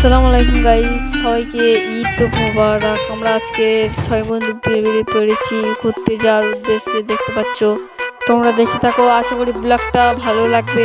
আসসালামু আলাইকুম গাইস সবাইকে ঈদ মোবারক। আমরা আজকে ছয় বন্ধু বেরিয়ে পড়েছি ঘুরতে যাওয়ার উদ্দেশ্যে দেখতে পাচ্ছ। তোমরা দেখে থাকো, আশা করি ব্লগটা ভালো লাগবে।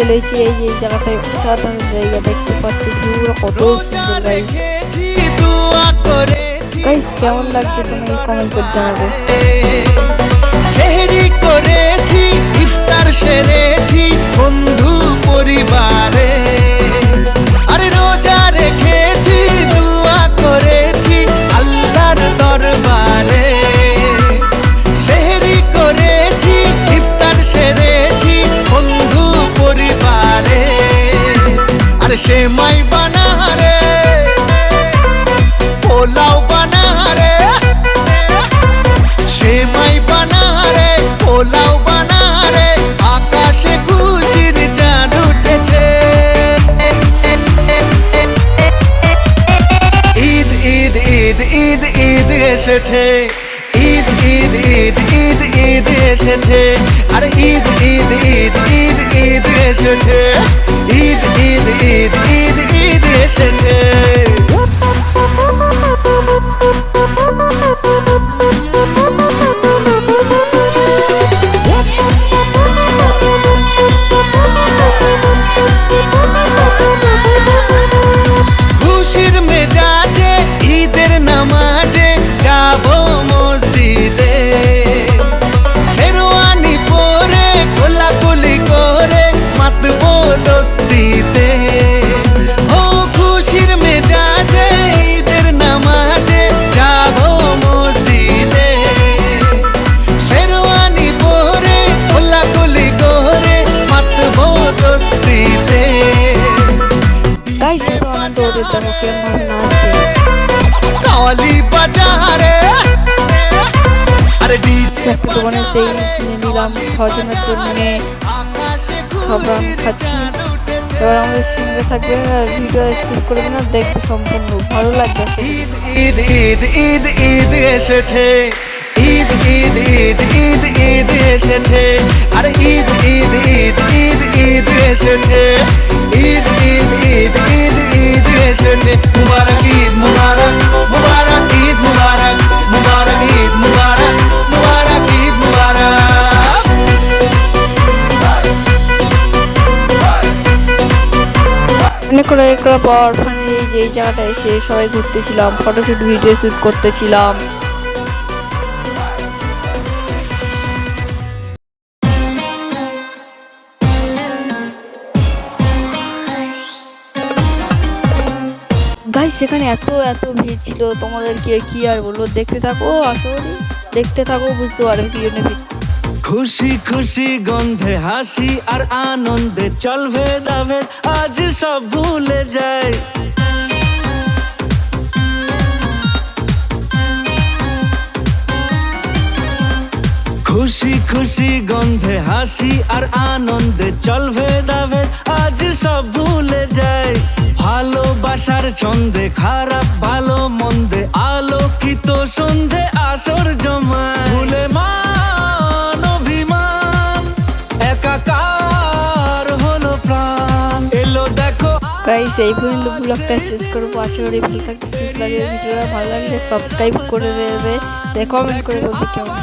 চলে এসেছি এই যে এই জায়গাটায় অসাধারণ জায়গা দেখতে পাচ্ছি। ভিউটা কত সুন্দর গাইস গাইস কেমন লাগছে তুমি কমেন্ট করে জানাবে। সেহরি করেছি। আরে সেমাই বানারে পোলাও বানারে সেমাই বানারে পোলাও বানারে আকাশে খুশির চাঁদ উঠেছে ঈদ ঈদ ঈদ ঈদ ঈদ এসেছে ঈদ ঈদ ঈদ ঈদ ঈদ এসেছে আর ঈদ ঈদ ঈদ ঈদ ঈদ এসেছে ঈদ ঈদ ঈদ ঈদ ঈদ নাচছে বাজারে আরে ডিজে একটা সেই নিলাম ছজনের জন্য সব রান খাচ্ছি এবার আমাদের সঙ্গে থাকবে আর ভিডিও স্কিপ করবে না দেখবে সম্পূর্ণ ভালো লাগবে ঈদ ঈদ ঈদ ঈদ এসেছে ঈদ ঈদ ঈদ ঈদ ঈদ এসেছে আরে ঈদ ঈদ ঈদ ঈদ ঈদ এসেছে ঈদ ঈদ ঈদ ঈদ ঈদ মুবারক অনেক করার পর এই যে এই জায়গাটা সবাই ঘুরতেছিলাম ফটোশুট ভিডিও শ্যুট করতেছিলাম। গাইস সেখানে এত এত ভিড় ছিল, তোমাদেরকে কি আর বলব? দেখতে থাকো করি দেখতে থাকো, বুঝতে পারবে কি জন্য খুশি খুশি গন্ধে, হাসি আর আনন্দে চলবে দাবে, আজ সব ভুলে যায়। খুশি খুশি গন্ধে, হাসি আর আনন্দে চলবে দাবে খারাপ, ভালো, মন্দে, আলোকিত, সন্ধে, আসর জমায়। ভুলে মান, অভিমান, একাকার হলো প্রাণ। এলো দেখো গাইস এই পর্যন্ত ব্লগটা শেষ করব। আশা করি ভালো থাকবে শেষ লাগে ভিডিওটা ভালো লাগলে সাবস্ক্রাইব করে দেবে। কমেন্ট করে বলবে কেমন